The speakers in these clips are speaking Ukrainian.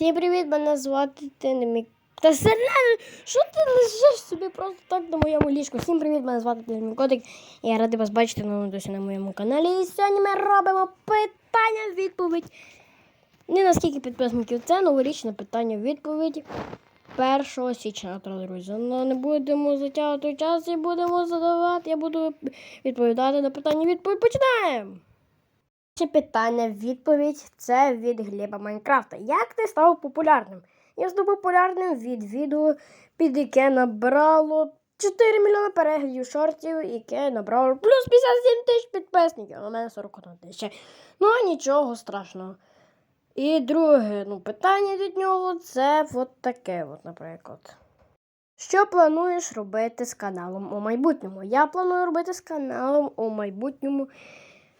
Всім привіт, мене звати Тинемік. Та серйозно, що ти лежиш собі просто так на моєму ліжку? Всім привіт, мене звати Тинемік Котик. І я радий вас бачити на досі на моєму каналі. І сьогодні ми робимо питання-відповідь. Не на скільки підписників це новорічне питання-відповідь 1 січня, друзі. Ну, не будемо затягувати час і будемо задавати. Я буду відповідати на питання-відповідь. Починаємо! Перше питання відповідь це від Гліба Майнкрафта. Як ти став популярним? Я став популярним від відео, під яке набрало 4 мільйони переглядів шортів, яке набрало плюс 57 тисяч підписників. А у мене 41 тисяча. Ну, нічого страшного. І друге ну, питання від нього це от таке, от, наприклад. Що плануєш робити з каналом у майбутньому? Я планую робити з каналом у майбутньому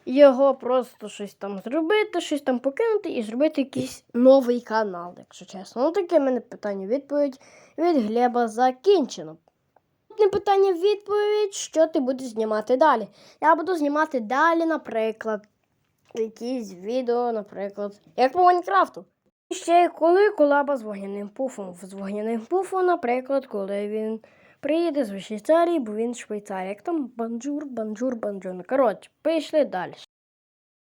його просто щось там зробити, щось там покинути і зробити якийсь новий канал, якщо чесно. Ну, таке в мене питання відповідь від Глеба закінчено. Наступне питання відповідь, що ти будеш знімати далі. Я буду знімати далі, наприклад, якісь відео, наприклад, як по Майнкрафту. І ще коли колаба з вогняним пуфом. З вогняним пуфом, наприклад, коли він приїде з Швейцарії, бо він Швейцарія. Як там банджур, банджур, банджур. Ну, Коротше, пішли далі.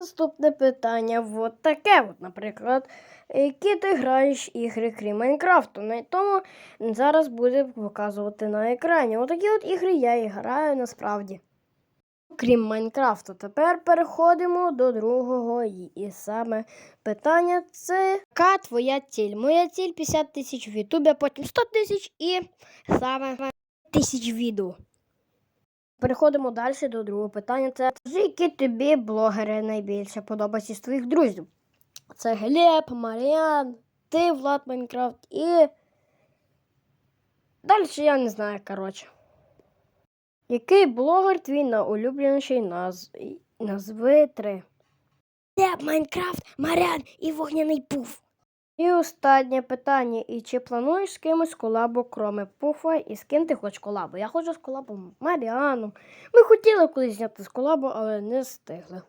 Наступне питання от таке, от, наприклад, які ти граєш ігри крім Майнкрафту. На тому зараз буде показувати на екрані. Отакі от ігри я і граю насправді. Крім Майнкрафту, тепер переходимо до другого і саме питання це яка твоя ціль? Моя ціль 50 тисяч в Ютубі, а потім 100 тисяч і саме тисяч відео. Переходимо далі до другого питання. Це які тобі блогери найбільше подобаються з твоїх друзів? Це Глеб, Маріан, ти, Влад Майнкрафт і. Далі я не знаю, коротше. Який блогер твій найулюбленіший наз... назви три? Глеб, Майнкрафт, Маріан і Вогняний Пуф. І останнє питання. І чи плануєш з кимось колабу, кроме пуфа, і з ким ти хочеш колабу? Я хочу з колабом Маріаном. Ми хотіли колись зняти з колабу, але не встигли.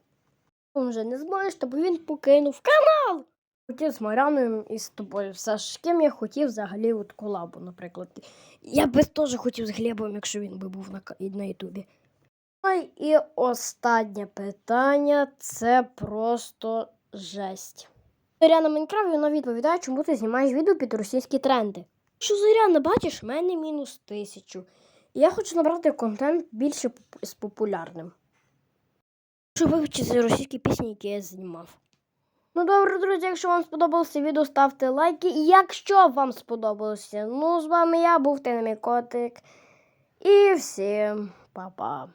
Він вже не зможеш, бо він покинув канал. Хотів з Маріаном і з тобою. Все ж з ким я хотів взагалі от колабу, наприклад. Я би теж хотів з Глебом, якщо він би був на, на Ютубі. Ну і останнє питання це просто жесть. Зоряна Майнкрафт вона відповідає, чому ти знімаєш відео під російські тренди. Що Зоряна, бачиш, в мене мінус тисячу. І я хочу набрати контент більше з популярним. Щоб вивчити російські пісні, які я знімав. Ну добре, друзі, якщо вам сподобалося відео, ставте лайки. І якщо вам сподобалося, ну з вами я був Тенемій Котик. І всім па-па.